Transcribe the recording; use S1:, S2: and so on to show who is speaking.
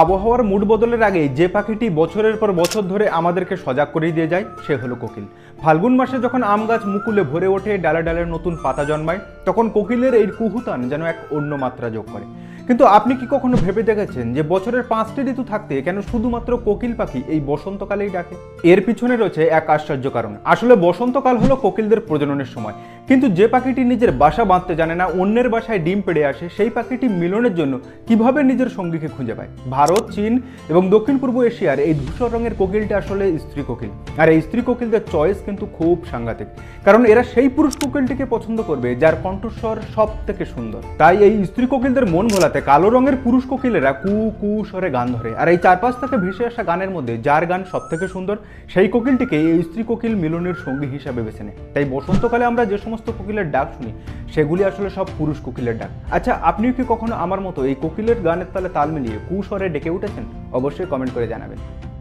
S1: আবহাওয়ার মুড বদলের আগে যে পাখিটি বছরের পর বছর ধরে আমাদেরকে সজাগ করে দিয়ে যায়, সে হলো কোকিল। ফাল্গুন মাসে যখন আম গাছ মুকুলে ভরে ওঠে, ডালে ডালে নতুন পাতা জন্মায় তখন কোকিলের এই কুহুতান যেন এক অন্য মাত্রা যোগ করে। কিন্তু আপনি কি কখনো ভেবে দেখেছেন যে বছরের পাঁচটি ঋতু থাকতে কেন শুধুমাত্র কোকিল পাখি এই বসন্তকালেই ডাকে? এর পিছনে রয়েছে এক আশ্চর্য কারণ। আসলে বসন্তকাল হলো কোকিলদের প্রজননের সময়। কিন্তু যে পাখিটি নিজের বাসা বাঁধতে জানে না, অন্যের বাসায় ডিম পেড়ে আসে, সেই পাখিটি মিলনের জন্য কীভাবে নিজের সঙ্গীকে খুঁজে পায়? ভারত, চীন এবং দক্ষিণ পূর্ব এশিয়ার এই ধূসর রঙের কোকিলটা আসলে স্ত্রী কোকিল। আর এই স্ত্রী কোকিলদের চয়েস কিন্তু খুব সাংঘাতিক। কারণ এরা সেই পুরুষ কোকিলটিকে পছন্দ করবে, যার কণ্ঠস্বর সব থেকে সুন্দর। তাই এই স্ত্রী কোকিলদের মন ভোলাতে কালো রঙের পুরুষ কোকিলেরা কু কু স্বরে গান ধরে। আর এই চারপাশ থেকে ভেসে আসা গানের মধ্যে যার গান সব থেকে সুন্দর, সেই কোকিলটিকে এই স্ত্রী কোকিল মিলনের সঙ্গী হিসাবে বেছে নেয়। তাই বসন্তকালে আমরা যে সমস্ত কোকিলের ডাক শুনি, সেগুলি আসলে সব পুরুষ কোকিলের ডাক। আচ্ছা আপনিও কি কখনো আমার মতো এই কোকিলের গানের তালে তাল মিলিয়ে কুস্বরে ডেকে উঠেছেন? অবশ্যই কমেন্ট করে জানাবেন।